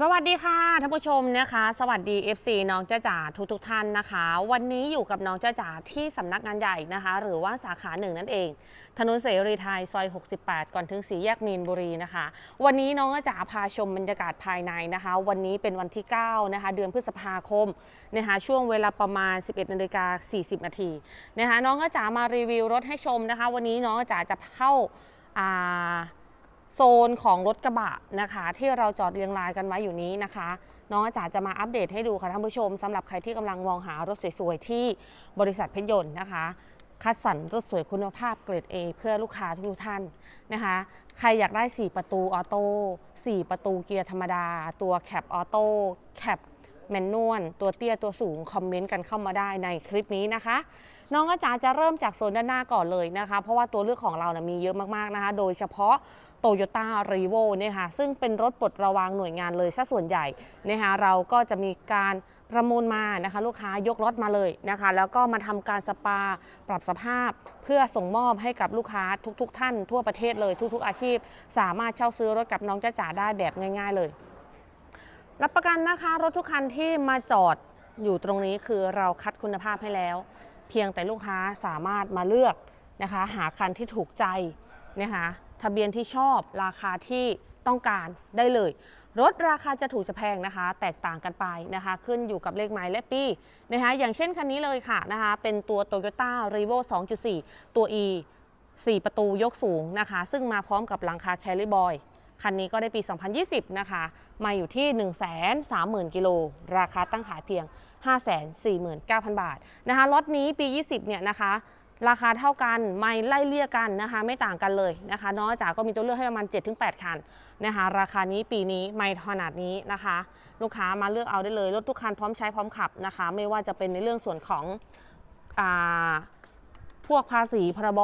สวัสดีค่ะท่านผู้ชมนะคะ สวัสดี FC น้องจ้าจ๋าทุกทุกท่านนะคะ วันนี้อยู่กับน้องจ้าจ๋าที่สำนักงานใหญ่นะคะ หรือว่าสาขาหนึ่งนั่นเอง ถนนเสรีไทยซอย 68 ก่อนถึงสีแยกมีนบุรีนะคะ วันนี้น้องจ้าจ๋าพาชมบรรยากาศภายในนะคะ วันนี้เป็นวันที่ 9 นะคะ เดือนพฤษภาคมนะคะช่วงเวลาประมาณ 11นาฬิกา40นาทีนะคะน้องจ้าจ๋ามารีวิวรถให้ชมนะคะ วันนี้น้องจ้าจ๋าจะเข้าอ่า โซนของรถกระบะนะคะ ที่เราจอดเรียงรายกันไว้อยู่นี้นะคะ น้องอาจารย์จะมาอัปเดตให้ดูค่ะท่านผู้ชมสำหรับใครที่กำลังมองหารถสวยๆที่บริษัทเพชรยนต์นะคะ คัดสรรรถสวยคุณภาพเกรด A เพื่อลูกค้าทุกท่านนะคะ ใครอยากได้ 4 ประตูออโต้4ประตูเกียร์ธรรมดา ตัวแคปออโต้แคปแมนนวลตัวเตี้ยตัวสูง คอมเมนต์กันเข้ามาได้ในคลิปนี้นะคะ น้องอาจารย์จะเริ่มจากโซนด้านหน้าก่อนเลยนะคะ เพราะว่าตัวเลือกของเรานะมีเยอะมากๆนะคะ โดยเฉพาะ โตโยต้ารีโวเนี่ยค่ะซึ่งเป็นรถปลดระวางหน่วยงานเลยซะส่วนใหญ่นะคะเราก็จะมีการประมูลมานะคะลูกค้ายกรถมาเลยนะคะ แล้วก็มาทำการสปาปรับสภาพ เพื่อส่งมอบให้กับลูกค้าทุกๆทท่านทั่วประเทศเลยทุก ๆ อาชีพ สามารถเช่าซื้อรถกับน้องจ้าจ๋าได้แบบง่าย ๆ เลย รับประกันนะคะรถทุกคันที่มาจอดอยู่ตรงนี้คือเราคัดคุณภาพให้แล้ว เพียงแต่ลูกค้าสามารถมาเลือกนะคะ หาคันที่ถูกใจนะคะ ทะเบียนที่ชอบราคาที่ต้องการได้เลย รถราคาจะถูกจะแพงนะคะ แตกต่างกันไปนะคะ ขึ้นอยู่กับเลขหมายและปีนะคะอย่างเช่นคันนี้เลยค่ะนะคะ เป็นตัว Toyota r e v o 2.4 ตัว E 4 ประตูยกสูงนะคะ ซึ่งมาพร้อมกับหลังคา Carry Boy คันนี้ก็ได้ปี 2020 นะคะ มาอยู่ที่ 130,000 กิโล ราคาตั้งขายเพียง 549,000 บาทนะคะ รถนี้ปี 20 เนี่ยนะคะ ราคาเท่ากันไม่ไล่เลี่ยกันนะคะ ไม่ต่างกันเลยนะคะน้องจ๋าก็มีตัวเลือกให้ประมาณ 7-8 คันนะคะ ราคานี้ปีนี้ไม่ขนาดนี้นะคะ ลูกค้ามาเลือกเอาได้เลยรถทุกคันพร้อมใช้พร้อมขับนะคะ ไม่ว่าจะเป็นในเรื่องส่วนของอ่าพวกภาษีพรบ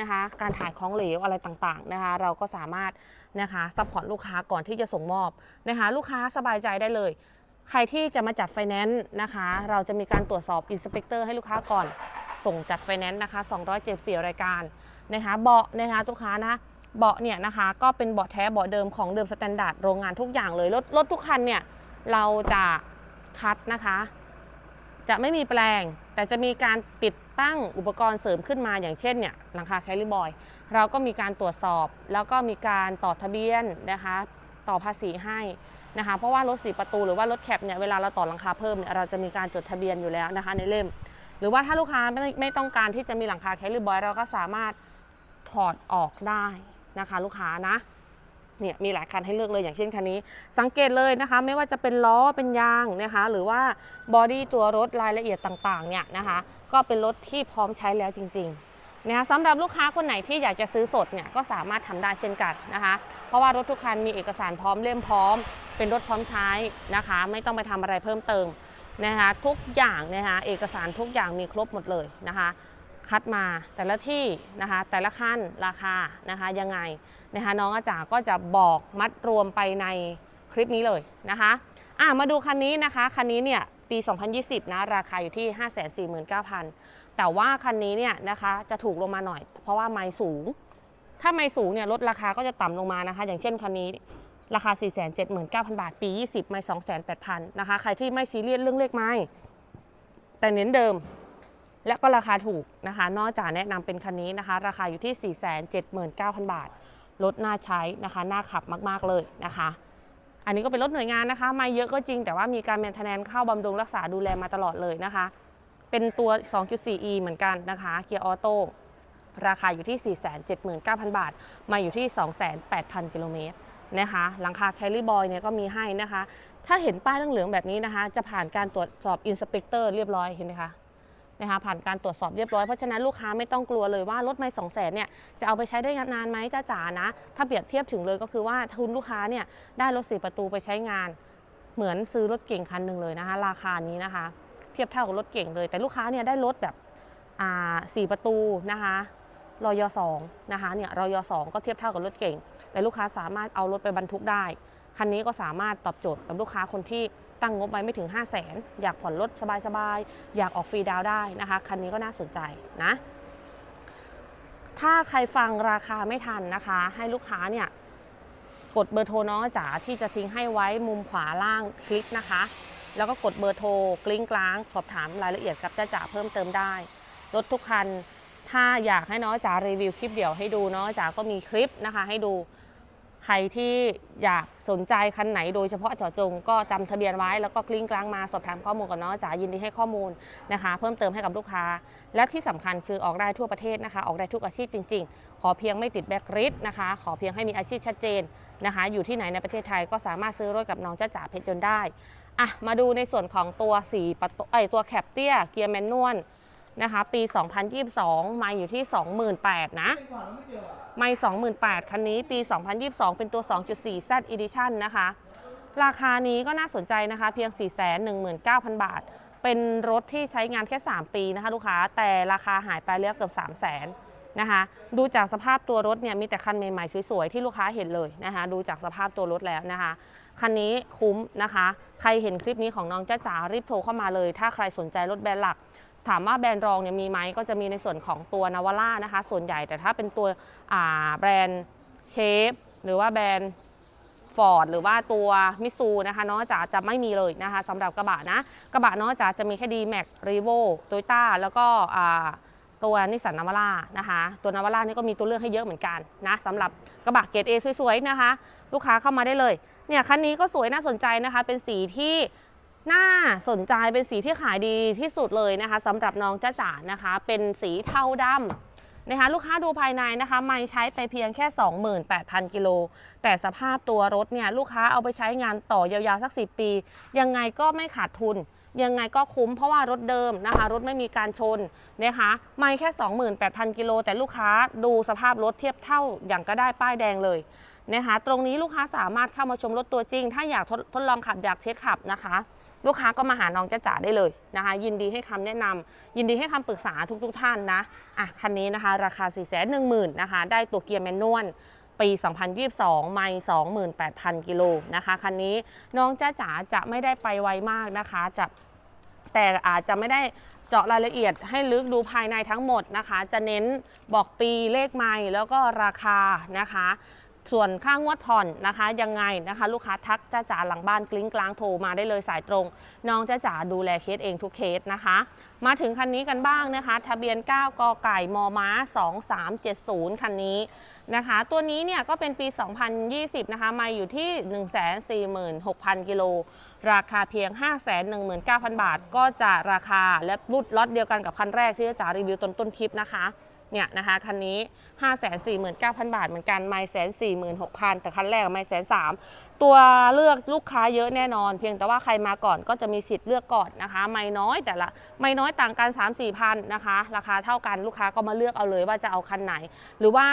นะคะ การถ่ายของเหลวอะไรต่างๆนะคะ เราก็สามารถนะคะซัพพอร์ตลูกค้าก่อนที่จะส่งมอบนะคะ ลูกค้าสบายใจได้เลยใครที่จะมาจัดไฟแนนซ์นะคะ เราจะมีการตรวจสอบอินสเปกเตอร์ให้ลูกค้าก่อน ส่งจัดไฟแนนซ์นะคะ274 รายการนะคะเบาะนะคะลูกค้านะเบาะเนี่ยนะคะก็เป็นเบาะแท้เบาะเดิมของเดิมสแตนดาร์ดโรงงานทุกอย่างเลยรถรถทุกคันเนี่ยเราจะคัดนะคะ จะไม่มีแปลง แต่จะมีการติดตั้งอุปกรณ์เสริมขึ้นมาอย่างเช่นเนี่ยหลังคาแคลิบอยเราก็มีการตรวจสอบ แล้วก็มีการต่อทะเบียนนะคะต่อภาษีให้นะคะเพราะว่ารถสีประตูหรือว่ารถแคปเนี่ยเวลาเราต่อหลังคาเพิ่มเนี่ยเราจะมีการจดทะเบียนอยู่แล้วนะคะในเล่ม รือว่าถ้าลูกค้าไม่ไม่ต้องการที่จะมีหลังคาแคลิบอยเราก็สามารถถอดออกได้นะคะ ลูกค้านะเนี่ยมีหลายคันให้เลือกเลยอย่างเช่นคันนี้ สังเกตเลยนะคะ ไม่ว่าจะเป็นล้อเป็นยางนะคะ หรือว่าบอดี้ตัวรถรายละเอียดต่างๆเนี่ยนะคะ ก็เป็นรถที่พร้อมใช้แล้วจริงๆนะคะสำหรับลูกค้าคนไหนที่อยากจะซื้อสดเนี่ยก็สามารถทำได้เช่นกันนะคะ เพราะว่ารถทุกคันมีเอกสารพร้อมเล่มพร้อม เป็นรถพร้อมใช้นะคะ ไม่ต้องไปทำอะไรเพิ่มเติม นะคะทุกอย่างนะคะเอกสารทุกอย่างมีครบหมดเลยนะคะคัดมาแต่ละที่นะคะแต่ละขั้นราคานะคะยังไงนะคะน้องอาจารย์ก็จะบอกมัดรวมไปในคลิปนี้เลยนะคะอะมาดูคันนี้นะคะคันนี้เนี่ยปี 2020 นะราคาอยู่ที่ 549,000 แต่ว่าคันนี้เนี่ยนะคะจะถูกลงมาหน่อย เพราะว่าไม้สูง ถ้าไม้สูงเนี่ยลดราคาก็จะต่ำลงมานะคะ อย่างเช่นคันนี้ ราคา 479,000 บาท ปี 20 ไม้208,000นะคะ ใครที่ไม่ซีเรียสเรื่องเลขไม้ แต่เน้นเดิม และก็ราคาถูกนะคะ นอกจากแนะนำเป็นคันนี้นะคะ ราคาอยู่ที่ 479,000 บาท รถน่าใช้นะคะ น่าขับมาก ๆ เลยนะคะ อันนี้ก็เป็นรถหน่วยงานนะคะไม่เยอะก็จริง แต่ว่ามีการแมนเทนแนนเข้าบำรุงรักษาดูแลมาตลอดเลยนะคะ เป็นตัว 2.4e เหมือนกันนะคะ เกียร์ออโต้ราคาอยู่ที่ 479,000 บาท มาอยู่ที่ 28,000กิโลเมตร นะคะหลังคาแคลริบอยเนี่ยก็มีให้นะคะ ถ้าเห็นป้ายเหลืองแบบนี้นะคะ จะผ่านการตรวจสอบอินสเปกเตอร์เรียบร้อยเห็นไหมคะนะคะผ่านการตรวจสอบเรียบร้อยเพราะฉะนั้นลูกค้าไม่ต้องกลัวเลยว่ารถไม่สองแสนเนี่ยจะเอาไปใช้ได้นานไหมจ้าจ๋านะ ถ้าเปรียบเทียบถึงเลยก็คือว่าทุนลูกค้าเนี่ยได้รถสี่ประตูไปใช้งาน เหมือนซื้อรถเก่งคันหนึ่งเลยนะคะ ราคานี้นะคะ เทียบเท่ากับรถเก่งเลย แต่ลูกค้าเนี่ยได้รถแบบสี่ประตูนะคะรอยสองนะคะเนี่ยรอยสองก็เทียบเท่ากับรถเก่ง แต่ลูกค้าสามารถเอารถไปบรรทุกได้ คันนี้ก็สามารถตอบโจทย์กับลูกค้าคนที่ตั้งงบไว้ไม่ถึง 5 0 0แสนอยากผ่อนรถสบายๆ อยากออกฟรีดาวได้นะคะ คันนี้ก็น่าสนใจนะ ถ้าใครฟังราคาไม่ทันนะคะ ให้ลูกค้าเนี่ยกดเบอร์โทรน้องจ๋าที่จะทิ้งให้ไว้มุมขวาล่างคลิปนะคะ แล้วก็กดเบอร์โทรกลิ้งกลาง สอบถามรายละเอียดกับจ้าจ๋าเพิ่มเติมได้ รถทุกคัน ถ้าอยากให้น้องจ๋ารีวิวคลิปเดี่ยวให้ดูน้องจ๋าก็มีคลิปนะคะ ให้ดู ใครที่อยากสนใจคันไหนโดยเฉพาะเจาะจงก็จำทะเบียนไว้แล้วก็กลิ้งกลางมาสอบถามข้อมูลกับน้องจ๋ายินดีให้ข้อมูลนะคะ เพิ่มเติมให้กับลูกค้า และที่สำคัญคือออกได้ทั่วประเทศนะคะ ออกได้ทุกอาชีพจริง ๆ ขอเพียงไม่ติดแบ็กริดนะคะ ขอเพียงให้มีอาชีพชัดเจนนะคะ อยู่ที่ไหนในประเทศไทยก็สามารถซื้อรถกับน้องจ้าจ๋าเพชรยนได้อะมาดูในส่วนของตัว4ประตูไอตัวแคปเตี้ยเกียร์แมนนวล นะคะ ปี 2022มาอยู่ที่ 28,000นะ ไม่28,000 คันนี้ปี 2022 เป็นตัว 2.4 Z Edition นะคะ ราคานี้ก็น่าสนใจนะคะ เพียง 419,000 บาท เป็นรถที่ใช้งานแค่ 3 ปีนะคะ ลูกค้า แต่ราคาหายไปแล้วเกือบ 3 0 0 0 0 0นะคะ ดูจากสภาพตัวรถเนี่ยมีแต่คันใหม่ๆสวยๆที่ลูกค้าเห็นเลยนะคะ ดูจากสภาพตัวรถแล้วนะคะ คันนี้คุ้มนะคะ ใครเห็นคลิปนี้ของน้องจ้าจ๋ารีบโทรเข้ามาเลย ถ้าใครสนใจรถแบรนด์หลัก ถามว่าแบรนด์รองเนี่ยมีไหมก็จะมีในส่วนของตัวนาวาร่านะคะ ส่วนใหญ่แต่ถ้าเป็นตัวแบรนด์เชฟหรือว่าแบรนด์ฟอร์ดหรือว่าตัวมิซูนะคะน้องจ๋าจะไม่มีเลยนะคะสำหรับกระบะนะ กระบะน้องจ๋าจะมีแค่ดีแม็กรีโวโตโยต้าแล้วก็ตัวนิสสันนาวาร่านะคะ ตัวนาวาร่านี่ก็มีตัวเลือกให้เยอะเหมือนกันนะสำหรับกระบะเกรด A สวยๆนะคะ ลูกค้าเข้ามาได้เลยเนี่ยคันนี้ก็สวยน่าสนใจนะคะ เป็นสีที่ น่าสนใจเป็นสีที่ขายดีที่สุดเลยนะคะสำหรับน้องจ้าจ๋านะคะ เป็นสีเทาดำนะคะลูกค้าดูภายในนะคะไม่ใช้ไปเพียงแค่ 28,000 กิโล แต่สภาพตัวรถเนี่ยลูกค้าเอาไปใช้งานต่อยาวๆสัก 10 ปี ยังไงก็ไม่ขาดทุน ยังไงก็คุ้มเพราะว่ารถเดิมนะคะ รถไม่มีการชนนะคะไม่แค่ 28,000 กิโล แต่ลูกค้าดูสภาพรถเทียบเท่าอย่างก็ได้ป้ายแดงเลยนะคะตรงนี้ลูกค้าสามารถเข้ามาชมรถตัวจริง ถ้าอยากทดทดลองขับอยากเทสขับนะคะ ลูกค้าก็มาหาน้องจ้าจ๋าได้เลยนะคะ ยินดีให้คำแนะนำยินดีให้คำปรึกษาทุกๆทท่านนะอะคันนี้นะคะ ราคา 4 1 0 0 0 0นะคะได้ตัวเกียร์แมนนวลปี 2022 ไม่28,000 กิโลนะคะ คันนี้น้องจ้าจ๋าจะไม่ได้ไปไวมากนะคะ จะแต่อาจจะไม่ได้เจาะรายละเอียดให้ลึกดูภายในทั้งหมดนะคะ จะเน้นบอกปีเลขไม่แล้วก็ราคานะคะ ส่วนค่างวดผ่อนนะคะยังไงนะคะ ลูกค้าทักจ้าจ๋าหลังบ้านกลิ้งกลางโทรมาได้เลยสายตรง น้องจ้าจ๋าดูแลเคสเองทุกเคสนะคะ มาถึงคันนี้กันบ้างนะคะ ทะเบียน 9 กไก่มม้า 2370 คันนี้นะคะ ตัวนี้เนี่ยก็เป็นปี 2020 นะคะ มาอยู่ที่ 146,000 กิโล ราคาเพียง 519,000 บาท ก็จะราคาและรุ่นล็อตเดียวกันกับคันแรกที่จ้าจ๋ารีวิวต้นต้นคลิปนะคะ เนี่ยนะคะคันนี้ 549,000 บาทเหมือนกันไม่แสนสี่หมื่นหกพันแต่คันแรกไม่แสนสามตัวเลือกลูกค้าเยอะแน่นอน เพียงแต่ว่าใครมาก่อนก็จะมีสิทธิ์เลือกก่อนนะคะ ไม่น้อยแต่ละไม่น้อยต่างกัน 3 4พันนะคะ ราคาเท่ากันลูกค้าก็มาเลือกเอาเลยว่าจะเอาคันไหน หรือว่า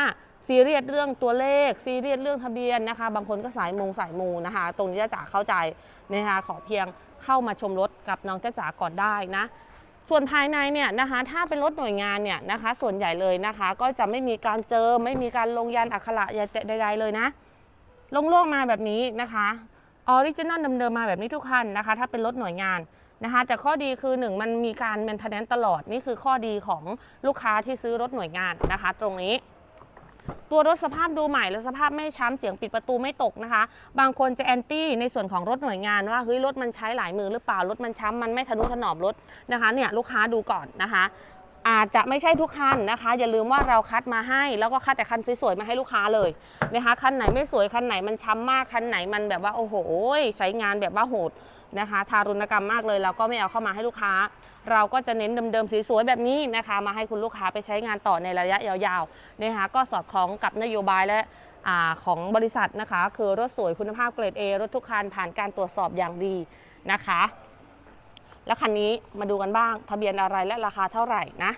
ซีเรียสเรื่องตัวเลขซีเรียสเรื่องทะเบียนนะคะ บางคนก็สายมงสายมูนะคะ ตรงนี้จะจ๋าเข้าใจนะคะขอเพียงเข้ามาชมรถกับน้องจ้าจ๋าก่อนได้นะ ส่วนภายในเนี่ยนะคะถ้าเป็นรถหน่วยงานเนี่ยนะคะ ส่วนใหญ่เลยนะคะ ก็จะไม่มีการเจอไม่มีการลงยันอักขระใดๆเลยนะลงโลกมาแบบนี้นะคะออริจินอลเดิมๆมาแบบนี้ทุกคันนะคะ ถ้าเป็นรถหน่วยงานนะคะ แต่ข้อดีคือหนึ่งมันมีการแมนเทนแนนตลอดนี่คือข้อดีของลูกค้าที่ซื้อรถหน่วยงานนะคะ ตรงนี้ ตัวรถสภาพดูใหม่และสภาพไม่ช้ำเสียงปิดประตูไม่ตกนะคะ บางคนจะแอนตี้ในส่วนของรถหน่วยงานว่าเฮ้ยรถมันใช้หลายมือหรือเปล่ารถมันช้ำมันไม่ทะนุถนอมรถนะคะเนี่ยลูกค้าดูก่อนนะคะ อาจจะไม่ใช่ทุกคันนะคะ อย่าลืมว่าเราคัดมาให้ แล้วก็คัดแต่คันสวยๆมาให้ลูกค้าเลยนะคะคันไหนไม่สวยคันไหนมันช้ำมากคันไหนมันแบบว่าโอ้โหใช้งานแบบว่าโหดนะคะ ทารุณกรรมมากเลยเราก็ไม่เอาเข้ามาให้ลูกค้า เราก็จะเน้นเดิมๆสวยๆแบบนี้นะคะ มาให้คุณลูกค้าไปใช้งานต่อในระยะยาวๆนะคะก็สอดคล้องกับนโยบายและอของบริษัทนะคะ คือรถสวยคุณภาพเกรด A รถทุกคันผ่านการตรวจสอบอย่างดีนะคะ แล้วคันนี้มาดูกันบ้าง ทะเบียนอะไรและราคาเท่าไหร่นะ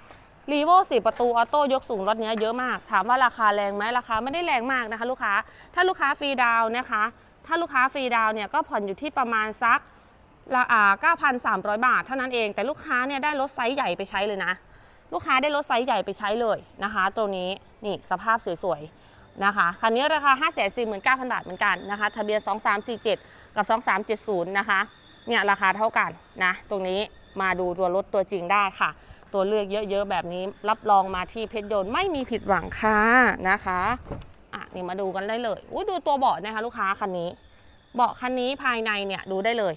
รีโวสี่ประตูออโต้ยกสูงรถเนี้ยเยอะมาก ถามว่าราคาแรงไหมราคาไม่ได้แรงมากนะคะ ลูกค้า ถ้าลูกค้าฟรีดาวนะคะ ถ้าลูกค้าฟรีดาวเนี่ยก็ผ่อนอยู่ที่ประมาณสักละอ่า9,300 บาทเท่านั้นเอง แต่ลูกค้าเนี่ยได้รถไซส์ใหญ่ไปใช้เลยนะ ลูกค้าได้รถไซส์ใหญ่ไปใช้เลยนะคะ ตัวนี้นี่สภาพสวยๆนะคะ คันนี้ราคา 549,000 บาทเหมือนกันนะคะ ทะเบียน 2347 กับ 2370 นะคะ เนี่ยราคาเท่ากันนะ ตรงนี้มาดูตัวรถตัวจริงได้ค่ะ ตัวเลือกเยอะๆแบบนี้รับรองมาที่เพชรยนต์ไม่มีผิดหวังค่ะนะคะอะนี่มาดูกันได้เลยอุ้ยดูตัวเบาะนะคะลูกค้าคันนี้ เบาะคันนี้ภายในเนี่ยดูได้เลย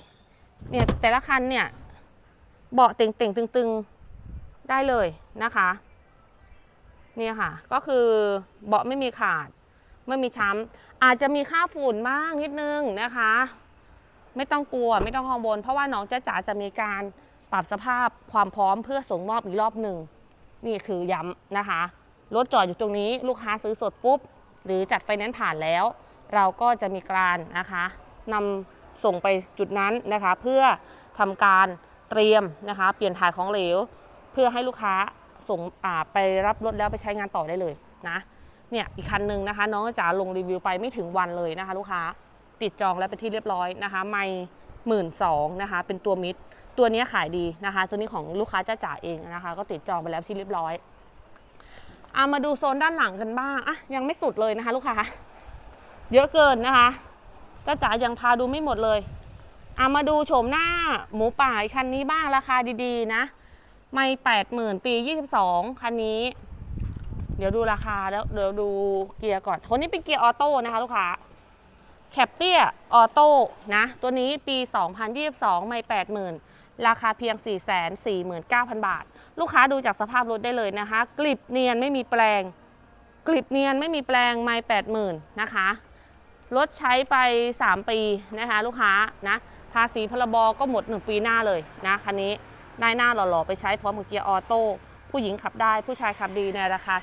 เนี่ยแต่ละคันเนี่ยเบาะเต่งๆตึงๆได้เลยนะคะเนี่ยค่ะ ก็คือเบาะไม่มีขาด ไม่มีช้ำอาจจะมีค่าฝุ่นบ้างนิดนึงนะคะ ไม่ต้องกลัวไม่ต้องกังวลเพราะว่าน้องจ๊ะจ๋าจะมีการปรับสภาพความพร้อมเพื่อส่งมอบอีกรอบหนึ่งนี่คือย้ำนะคะรถจอดอยู่ตรงนี้ลูกค้าซื้อสดปุ๊บ หรือจัดไฟแนนซ์ผ่านแล้ว เราก็จะมีการนะคะนำส่งไปจุดนั้นนะคะ เพื่อทำการเตรียมนะคะ เปลี่ยนถ่ายของเหลว เพื่อให้ลูกค้าส่งไปรับรถแล้วไปใช้งานต่อได้เลยนะเนี่ยอีกคันหนึ่งนะคะ น้องจ๋าลงรีวิวไปไม่ถึงวันเลยนะคะ ลูกค้า ติดจองแล้วเป็นที่เรียบร้อยนะคะไม่หมื่นสองนะคะเป็นตัวมิดตัวนี้ขายดีนะคะ ตัวนี้ของลูกค้าจ้าจ๋าเองนะคะ ก็ติดจองไปแล้วที่เรียบร้อยเอามาดูโซนด้านหลังกันบ้างอะยังไม่สุดเลยนะคะ ลูกค้าเยอะเกินนะคะจ้าจ๋ายังพาดูไม่หมดเลยเอามาดูโฉมหน้าหมูป่าคันนี้บ้างราคาดีๆนะ ไม่แปดหมื่นปียี่สิบสองคันนี้ เดี๋ยวดูราคาแล้วเดี๋ยวดูเกียร์ก่อนคนนี้เป็นเกียร์ออโต้นะคะ ลูกค้า แคปเตียออโต้นะ ตัวนี้ปี 2022 ไม่ 80,000 ราคาเพียง 449,000 บาท ลูกค้าดูจากสภาพรถได้เลยนะคะ กลิบเนียนไม่มีแปลง กลิบเนียนไม่มีแปลงไม่ 80,000 นะคะ รถใช้ไป 3 ปีนะคะลูกค้านะ ภาษีพรบก็หมด 1 ปีหน้าเลยนะคันนี้ได้หน้าหล่อๆ ไปใช้พร้อมกับเกียร์ออโต้ ผู้หญิงขับได้ผู้ชายขับดีในราคา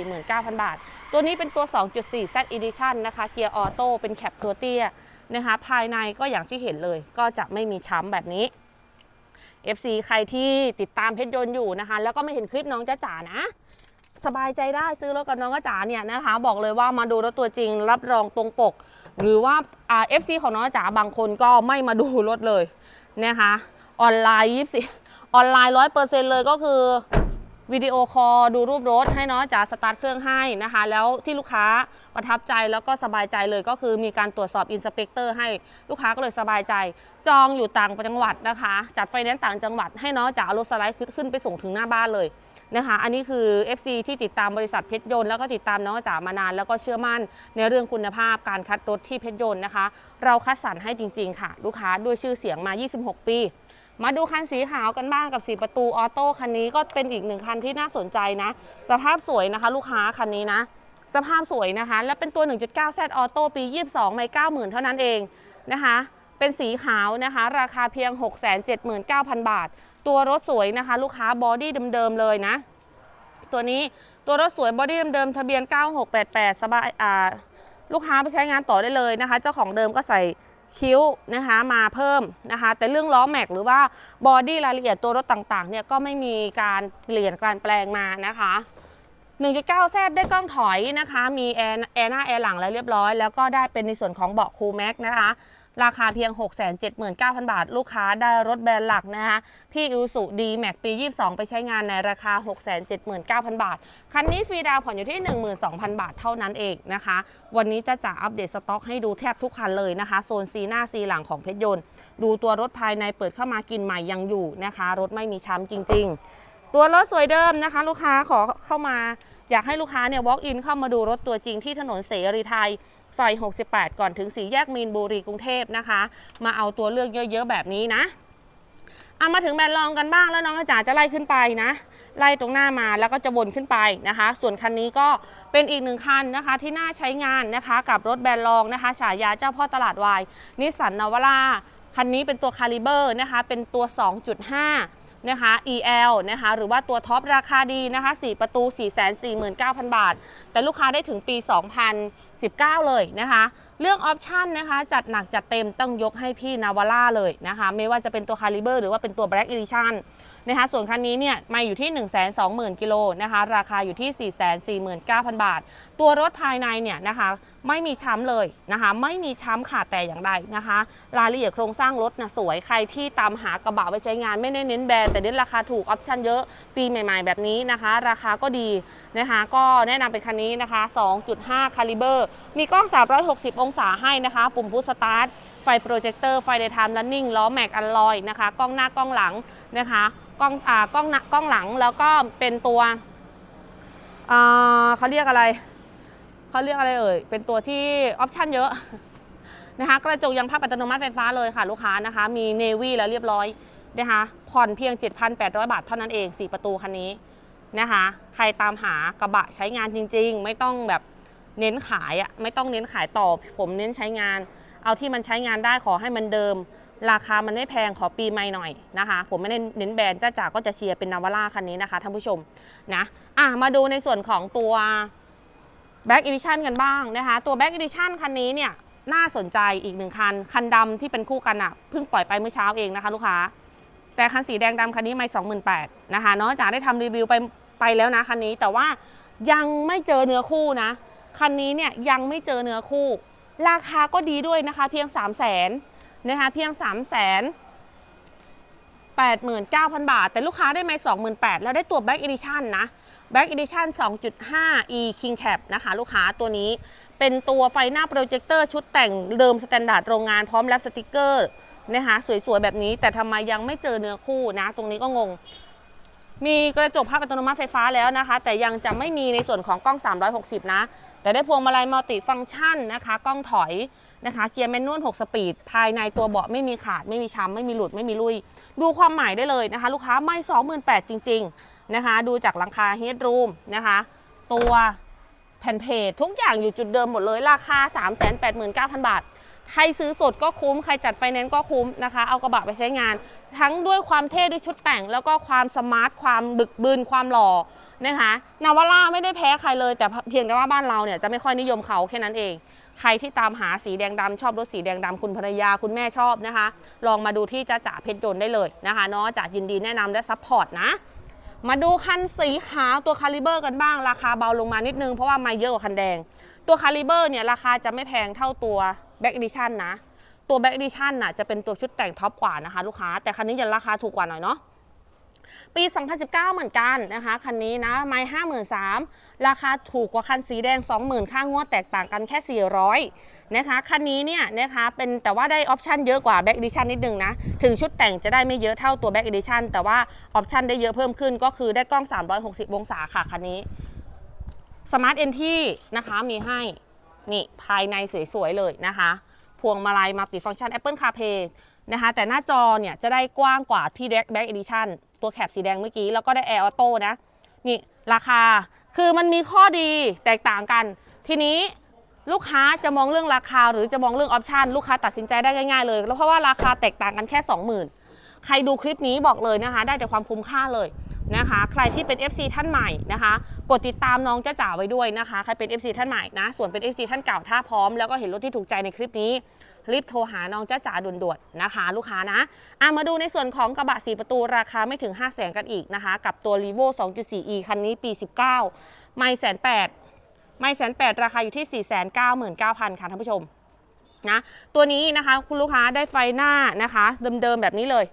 449,000 บาท ตัวนี้เป็นตัว 2.4 Z Edition นะคะ เกียร์ออโต้เป็นแคปตัวเตี้ยนะคะ ภายในก็อย่างที่เห็นเลย ก็จะไม่มีช้ำแบบนี้ FC ใครที่ติดตามเพชรยนต์อยู่นะคะ แล้วก็ไม่เห็นคลิปน้องจ้าจ๋านะ สบายใจได้ซื้อรถกับน้องจ้าจ๋าเนี่ยนะคะ บอกเลยว่ามาดูรถตัวจริงรับรองตรงปก หรือว่าอ่า FC ของน้องจ้าจ๋าบางคนก็ไม่มาดูรถเลยนะคะออนไลน์24ออนไลน์ร้อยเปอร์เซ็นต์เลยก็คือ วิดีโอคอลดูรูปรถให้เน้องจ๋าสตาร์ทเครื่องให้นะคะ แล้วที่ลูกค้าประทับใจแล้วก็สบายใจเลยก็คือมีการตรวจสอบอินสเปกเตอร์ให้ลูกค้าก็เลยสบายใจ จองอยู่ต่างจังหวัดนะคะ จัดไฟแนนซ์ต่างจังหวัดให้เน้องจ๋าเอารถสไลด์ขึ้นไปส่งถึงหน้าบ้านเลยนะคะ อันนี้คือ FC ที่ติดตามบริษัทเพชรยนต์แล้วก็ติดตามน้องจ๋ามานาน แล้วก็เชื่อมั่นในเรื่องคุณภาพการคัดรถที่เพชรยนต์นะคะ เราคัดสรรให้จริง ๆ ค่ะ ลูกค้าด้วยชื่อเสียงมา 26 ปี มาดูคันสีขาวกันบ้างกับ4ประตูออโต้คันนี้ก็เป็นอีกหนึ่งคันที่น่าสนใจนะ สภาพสวยนะคะ ลูกค้าคันนี้นะ สภาพสวยนะคะ และเป็นตัว 1.9 Z ออโต้ปี 22ไม่90,000 เท่านั้นเองนะคะ เป็นสีขาวนะคะ ราคาเพียง 679,000 บาท ตัวรถสวยนะคะ ลูกค้าบอดี้เดิมๆเลยนะ ตัวนี้ตัวรถสวยบอดี้เดิมๆทะเบียน 9688 สบายอ่าลูกค้าไปใช้งานต่อได้เลยนะคะ เจ้าของเดิมก็ใส่ คิ้วนะคะมาเพิ่มนะคะ แต่เรื่องล้อแม็กหรือว่าบอดี้รายละเอียดตัวรถต่างๆเนี่ยก็ไม่มีการเปลี่ยนการแปลงมานะคะ1.9แซดได้กล้องถอยนะคะ มีแอร์แอร์หน้าแอร์หลังแล้วเรียบร้อย แล้วก็ได้เป็นในส่วนของเบาะคูลแม็กนะคะ ราคาเพียง 679,000 บาท ลูกค้าได้รถแบรนด์หลักนะคะพี่อิวสุดีแม็กปี 22 ไปใช้งานในราคา 679,000 บาท คันนี้ฟรีดาวผ่อนอยู่ที่ 12,000 บาทเท่านั้นเองนะคะ วันนี้จะจะอัปเดตสต็อกให้ดูแทบทุกคันเลยนะคะ โซนซีหน้าซีหลังของเพชรยนต์ ดูตัวรถภายในเปิดเข้ามากินใหม่ยังอยู่นะคะ รถไม่มีช้ำจริง ๆ ตัวรถสวยเดิมนะคะ ลูกค้าขอเข้ามาอยากให้ลูกค้าเนี่ย walk in เข้ามาดูรถตัวจริงที่ถนนเสรีไทย ซอย 68 ก่อนถึงสี่แยกมีนบุรีกรุงเทพนะคะ มาเอาตัวเลือกเยอะๆแบบนี้นะเอามาถึงแบรนด์รองกันบ้างแล้วน้องอาจารย์จะไล่ขึ้นไปนะ ไล่ตรงหน้ามาแล้วก็จะวนขึ้นไปนะคะ ส่วนคันนี้ก็เป็นอีกหนึ่งคันนะคะ ที่น่าใช้งานนะคะ กับรถแบรนด์รองนะคะฉายาเจ้าพ่อตลาดวายนิสสันนาวาร่าคันนี้เป็นตัวคาลิเบอร์นะคะ เป็นตัว 2.5 นะคะ EL นะคะหรือว่าตัวท็อปราคาดีนะคะ 4 ประตู 449,000 บาท แต่ลูกค้าได้ถึงปี 2019 เลยนะคะเรื่องออปชันนะคะจัดหนักจัดเต็มต้องยกให้พี่นาวาร่าเลยนะคะ ไม่ว่าจะเป็นตัวคาลิเบอร์หรือว่าเป็นตัว Black Edition นะคะส่วนคันนี้เนี่ยมาอยู่ที่ 120,000 กิโลนะคะราคาอยู่ที่ 449,000 บาท ตัวรถภายในเนี่ยนะคะไม่มีช้ำเลยนะคะไม่มีช้ำขาดแต่อย่างใดนะคะ รายละเอียดโครงสร้างรถนะสวยใครที่ตามหากระบะไว้ใช้งานไม่ได้เน้นแบรนด์แต่เน้นราคาถูกออปชั่นเยอะปีใหม่ ๆ แบบนี้นะคะ ราคาก็ดีนะคะก็แนะนำเป็นคันนี้นะคะ 2.5 คาลิเบอร์ มีกล้อง 360 องศาให้นะคะ ปุ่มพุชสตาร์ทไฟโปรเจคเตอร์ไฟเดย์ไทม์ r ันนิ่งล้อแม็กอัลลอยนะคะกล้องหน้ากล้องหลังนะคะ กล้องอ่ากล้องหน้ากล้องหลังแล้วก็เป็นตัวอ่าเขาเรียกอะไรเขาเรียกอะไรเอ่ยเป็นตัวที่ออปชั่นเยอะนะคะกระจกยางพับอัตโนมัติไฟฟ้าเลยค่ะลูกค้านะคะ มีเนวี่แล้วเรียบร้อยนะคะผ่อนเพียง 7,800 บาทเท่านั้นเอง 4 ประตูคันนี้นะคะ ใครตามหากระบะใช้งานจริง ๆ ไม่ต้องแบบเน้นขายอะไม่ต้องเน้นขายต่อ ผมเน้นใช้งาน เอาที่มันใช้งานได้ขอให้มันเดิม ราคามันไม่แพงขอปีใหม่หน่อยนะคะ ผมไม่ได้เน้นแบรนด์จ้าจ๋าก็จะเชียร์เป็นนาวาร่าคันนี้นะคะท่านผู้ชมนะอะมาดูในส่วนของตัว Black Edition กันบ้างนะคะ ตัว Black Edition คันนี้เนี่ยน่าสนใจอีกหนึ่งคัน คันดำที่เป็นคู่กันอะเพิ่งปล่อยไปเมื่อเช้าเองนะคะลูกค้า แต่คันสีแดงดำคันนี้ไม่สองหมื่นแปดนะคะเนาะจ๋าได้ทำรีวิวไปไปแล้วนะคันนี้แต่ว่ายังไม่เจอเนื้อคู่นะ คันนี้เนี่ยยังไม่เจอเนื้อคู่ ราคาก็ดีด้วยนะคะ เพียง 3 0 0 0 0 นะคะเพียง3 0 0 0 0 89,000 บาท แต่ลูกค้าได้ไหม28,000 แล้วได้ตัว Black Edition นะ Black Edition 2.5 e King Cap นะคะ ลูกค้าตัวนี้เป็นตัวไฟหน้าโปรเจคเตอร์ชุดแต่งเดิมสแตนดาร์ดโรงงานพร้อมแรปสติกเกอร์นะคะสวยๆ แบบนี้ แต่ทำไมยังไม่เจอเนื้อคู่นะ ตรงนี้ก็งง มีกระจกภาพอัตโนมัติไฟฟ้าแล้วนะคะ แต่ยังจะไม่มีในส่วนของกล้อง 360 นะ แต่ได้พวงมาลัยมัลติฟังก์ชันนะคะ กล้องถอย นะคะ เกียร์แมนนวล6สปีด ภายในตัวเบาะไม่มีขาด ไม่มีช้ำไม่มีหลุด ไม่มีลุย ดูความหมายได้เลยนะคะ ลูกค้าไม่ 28,000จริง ๆ นะคะ ดูจากหลังคาเฮดรูมนะคะ ตัวแผ่นเพจทุกอย่างอยู่จุดเดิมหมดเลย ราคา 389,000 บาท ใครซื้อสดก็คุ้ม ใครจัดไฟแนนซ์ก็คุ้มนะคะ เอากระบะไปใช้งาน ทั้งด้วยความเท่ด้วยชุดแต่ง แล้วก็ความสมาร์ท ความบึกบึนความหล่อนะคะ นาวาร่าไม่ได้แพ้ใครเลย แต่เพียงแต่ว่าบ้านเราเนี่ยจะไม่ค่อยนิยมเขาแค่นั้นเอง ใครที่ตามหาสีแดงดำชอบรถสีแดงดำคุณภรรยาคุณแม่ชอบนะคะ ลองมาดูที่จ้าจ๋าเพชรยนได้เลยนะคะเนาะจ๋ายินดีแนะนำและซัพพอร์ตนะ มาดูคันสีขาวตัวคาลิเบอร์กันบ้าง ราคาเบาลงมานิดนึงเพราะว่ามาเยอะกว่าคันแดง ตัวคาลิเบอร์เนี่ยราคาจะไม่แพงเท่าตัว Back Edition นะตัว Back Edition น่ะจะเป็นตัวชุดแต่งท็อปกว่านะคะ ลูกค้าแต่คันนี้จะราคาถูกกว่าหน่อยเนาะปี 2019 เหมือนกันนะคะ คันนี้นะไม่ห้าหมื่นสาม ราคาถูกกว่าคันสีแดง 20,000 ค่างวดแตกต่างกันแค่ 400 นะคะ คันนี้เนี่ยนะคะเป็นแต่ว่าได้ออปชันเยอะกว่า Back Edition นิดนึงนะ ถึงชุดแต่งจะได้ไม่เยอะเท่าตัว Back Edition แต่ว่าออปชันได้เยอะเพิ่มขึ้นก็คือได้กล้อง 360 องศาค่ะ คันนี้ Smart Entry นะคะมีให้นี่ภายในสวยๆเลยนะคะพวงมาลัยมัลติฟังก์ชัน Apple CarPlay นะคะแต่หน้าจอเนี่ยจะได้กว้างกว่าที่ Back Back Edition ตัวแคปสีแดงเมื่อกี้ แล้วก็ได้ Air Auto นะ นี่ ราคา คือมันมีข้อดีแตกต่างกัน ทีนี้ลูกค้าจะมองเรื่องราคาหรือจะมองเรื่องออปชันลูกค้าตัดสินใจได้ง่าย ๆ เลยแล้วเพราะว่าราคาแตกต่างกันแค่ 20,000 ใครดูคลิปนี้บอกเลยนะคะ ได้แต่ความคุ้มค่าเลยนะคะ ใครที่เป็น FC ท่านใหม่นะคะ กดติดตามน้องจ้าจ๋าไว้ด้วยนะคะ ใครเป็น FC ท่านใหม่นะ ส่วนเป็น FC ท่านเก่าถ้าพร้อมแล้วก็เห็นรถที่ถูกใจในคลิปนี้ รีบโทรหาน้องจ้าจ๋าด่วนๆนะคะ ลูกค้านะอะมาดูในส่วนของกระบะ4ประตูราคาไม่ถึง 5 0 0แสนกันอีกนะคะ กับตัว r e v o 2.4e คันนี้ปี 19 ไม่แสนแปดไม่แสนแปดราคาอยู่ที่ 4 9 9 0 0 0 ค่ะท่านผู้ชมนะตัวนี้นะคะคุณลูกค้าได้ไฟหน้านะคะเดิมๆแบบนี้เลย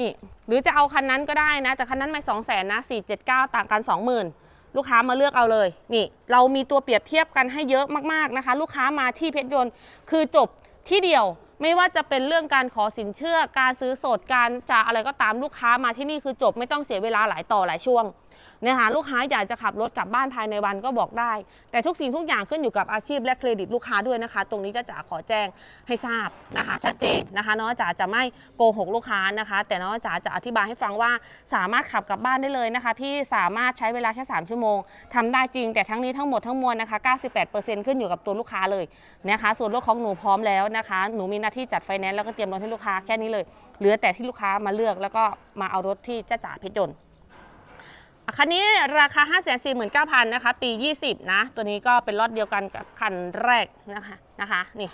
นี่หรือจะเอาคันนั้นก็ได้นะ แต่คันนั้นไม่สองแสนนะ479ต่างกัน20,000ลูกค้ามาเลือกเอาเลย นี่ เรามีตัวเปรียบเทียบกันให้เยอะมากๆนะคะ ลูกค้ามาที่เพชรยนต์คือจบ ที่เดียวไม่ว่าจะเป็นเรื่องการขอสินเชื่อการซื้อสดการจะอะไรก็ตามลูกค้ามาที่นี่คือจบไม่ต้องเสียเวลาหลายต่อหลายช่วง นะคะลูกค้าอยากจะขับรถกลับบ้านภายในวันก็บอกได้ แต่ทุกสิ่งทุกอย่างขึ้นอยู่กับอาชีพและเครดิตลูกค้าด้วยนะคะ ตรงนี้จะจ๋าขอแจ้งให้ทราบนะคะชัดเจนนะคะน้องจ๋าจะไม่โกหกลูกค้านะคะ แต่น้องจ๋าจะอธิบายให้ฟังว่าสามารถขับกลับบ้านได้เลยนะคะ พี่สามารถใช้เวลาแค่3ชั่วโมงทำได้จริง แต่ทั้งนี้ทั้งหมดทั้งมวลนะคะ98%ขึ้นอยู่กับตัวลูกค้าเลยนะคะ ส่วนรถของหนูพร้อมแล้วนะคะ หนูมีหน้าที่จัดไฟแนนซ์แล้วก็เตรียมรถให้ลูกค้าแค่นี้เลยเหลือแต่ที่ลูกค้ามาเลือกแล้วก็มาเอารถที่จ้าจ๋าเพชรยนต์ คันนี้ราคา 549,000นะคะ ปี 20 นะ ตัวนี้ก็เป็นรถเดียวกันกับคันแรกนะคะนะคะนี่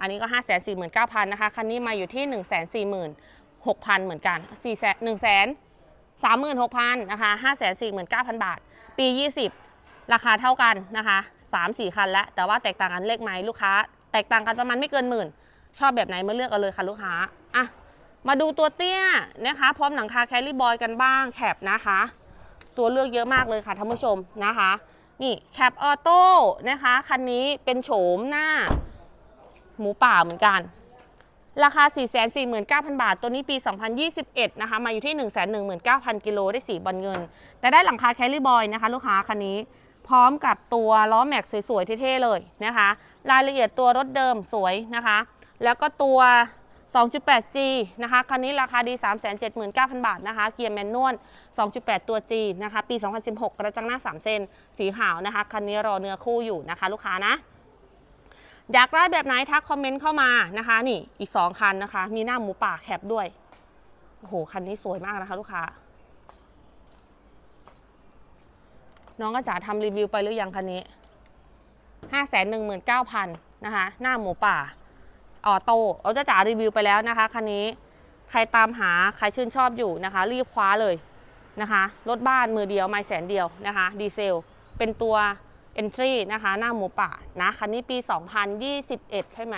อันนี้ก็ 5 4 9 0 0 0นะคะคันนี้มาอยู่ที่ 1 4 6 0 0 0 เหมือนกัน4 1 1 3 6 0 0 0นะคะ5 4 9 0 0 0 บาท ปี 20 ราคาเท่ากันนะคะ3-4 คันแล้ว แต่ว่าแตกต่างกันเลขไหมลูกค้า แตกต่างกันประมาณไม่เกินหมื่น ชอบแบบไหนมาเลือกเอาเลยค่ะลูกค้าอะมาดูตัวเตี้ยนะคะ พร้อมหลังคาแคลรี่บอยกันบ้างแคปนะคะ ตัวเลือกเยอะมากเลยค่ะท่านผู้ชมนะคะ นี่แคปออโต้นะคะคันนี้เป็นโฉมหน้าหมูป่าเหมือนกัน ราคา 449,000 บาท ตัวนี้ปี 2021 นะคะ มาอยู่ที่ 119,000 กิโลได้สีบอลเงิน แต่ได้หลังคาแคลริบอยนะคะ ลูกค้าคันนี้ พร้อมกับตัวล้อแม็กสวยๆ เท่ๆ เลยนะคะ รายละเอียดตัวรถเดิมสวยนะคะ แล้วก็ตัว 2.8G นะคะ คันนี้ราคาดี 379,000 บาทนะคะ เกียร์แมนนวล 2.8 ตัว G นะคะ ปี 2016 กระจังหน้า 3 เซน สีขาวนะคะ คันนี้รอเนื้อคู่อยู่นะคะ ลูกค้านะ อยากได้แบบไหนทักคอมเมนต์เข้ามานะคะ นี่อีก 2 คันนะคะ มีหน้าหมูป่าแคปด้วย โอ้โห คันนี้สวยมากนะคะ ลูกค้า น้องก็จ๋าทำรีวิวไปหรือยังคันนี้ 519,000นะคะ หน้าหมูป่า ออโต้เอาจ้าจ๋ารีวิวไปแล้วนะคะคันนี้ใครตามหาใครชื่นชอบอยู่นะคะ รีบคว้าเลยนะคะรถบ้านมือเดียวไม่แสนเดียวนะคะ ดีเซล เป็นตัว Entry นะคะ หน้าหมูป่านะคันนี้ปี 2021 ใช่ไหม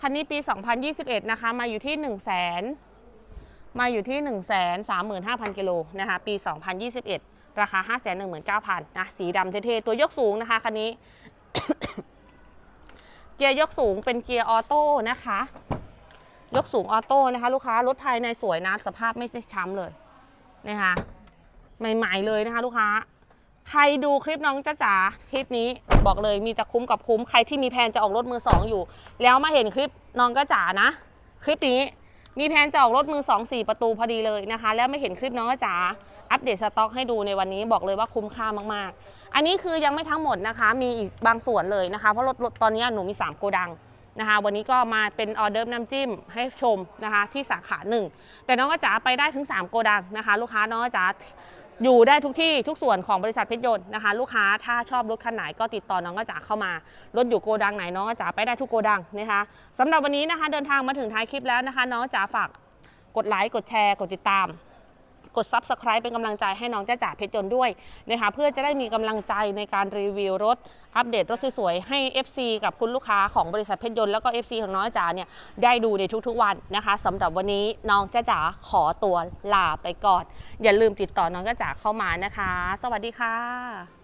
คันนี้ปี 2021 นะคะ มาอยู่ที่ 1 0 0 0 0แสนมาอยู่ที่ 1 3 5 0 0 0กิโลนะคะ ปี 2021 ราคา 5 1 9 0 0 0นะ สีดำเท่ๆ ตัวยกสูงนะคะ คันนี้ กียร์ยกสูงเป็นเกียร์ออโต้นะคะ ยกสูงออโต้นะคะ ลูกค้ารถภายในสวยนะสภาพไม่ได้ช้ำเลยนะคะใหม่ๆเลยนะคะ ลูกค้า ใครดูคลิปน้องจ้าจ๋าคลิปนี้บอกเลยมีแต่คุ้มกับคุ้มใครที่มีแผนจะออกรถมือสองอยู่ แล้วมาเห็นคลิปน้องจ้าจ๋านะ คลิปนี้มีแผนจะออกรถมือสองสี่ประตูพอดีเลยนะคะ แล้วไม่เห็นคลิปน้องจ้าจ๋าอัปเดตสต็อกให้ดูในวันนี้บอกเลยว่าคุ้มค่ามากๆ อันนี้คือยังไม่ทั้งหมดนะคะ มีอีกบางส่วนเลยนะคะ เพราะรถรถตอนนี้หนูมี 3 โกดังนะคะ วันนี้ก็มาเป็นออเดอร์น้ำจิ้มให้ชมนะคะ ที่สาขาหนึ่งแต่น้องก็จ๋าไปได้ถึง 3 โกดังนะคะ ลูกค้าน้องก็จ๋าอยู่ได้ทุกที่ทุกส่วนของบริษัทเพชรยนต์นะคะ ลูกค้าถ้าชอบรถคันไหนก็ติดต่อน้องก็จ๋าเข้ามารถอยู่โกดังไหนน้องก็จ๋าไปได้ทุกโกดังนะคะสำหรับวันนี้นะคะ เดินทางมาถึงท้ายคลิปแล้วนะคะ น้องก็จ๋าฝากกดไลค์กดแชร์กดติดตาม กด Subscribe เป็นกำลังใจให้น้องจ้าจ๋าเพชรยนต์ด้วยนะคะเพื่อจะได้มีกำลังใจในการรีวิวรถ อัปเดตรถสวยๆให้ FC กับคุณลูกค้าของบริษัทเพชรยนต์แล้วก็ FC ของน้องจ๋าเนี่ยได้ดูในทุกๆวันนะคะสำหรับวันนี้น้องจ้าจ๋าขอตัวลาไปก่อน อย่าลืมติดต่อน้องจ้าจ๋าเข้ามานะคะ สวัสดีค่ะ